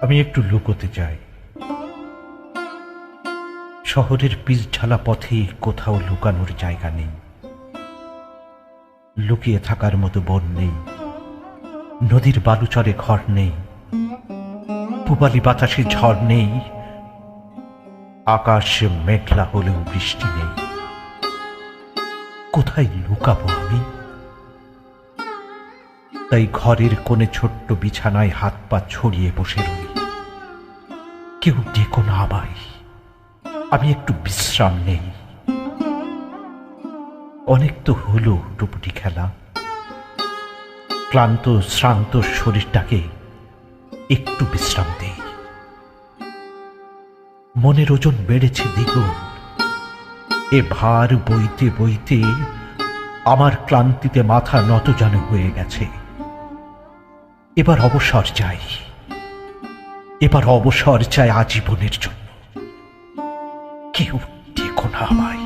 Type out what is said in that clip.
আমি একটু লুকোতে চাই। শহরের পিচ ঢালা পথে কোথাও লুকানোর জায়গা নেই। লুকিয়ে থাকার মতো বন নেই। নদীর বালুচরে ঘর নেই। পুবালি বাতাসে ঝড় নেই। আকাশ মেঘলা হলেও বৃষ্টি নেই। কোথায় লুকাবো আমি? তাই ঘরের কোণে ছোট্ট বিছানায় হাত পা ছড়িয়ে বসে রই কেউ ডেকো না আমায়। আমি একটু বিশ্রাম নেই। অনেক তো হলো টুপুটি খেলা। ক্লান্ত, শ্রান্ত শরীরটাকে মনের ওজন বেড়েছে দ্বিগুণ। এ ভার বইতে বইতে আমার ক্লান্তিতে মাথা নত যেন হয়ে গেছে। এবার অবসর চাই। এবার অবসর চাই আজীবনের জন্য। কেউ দেখো না আমায়।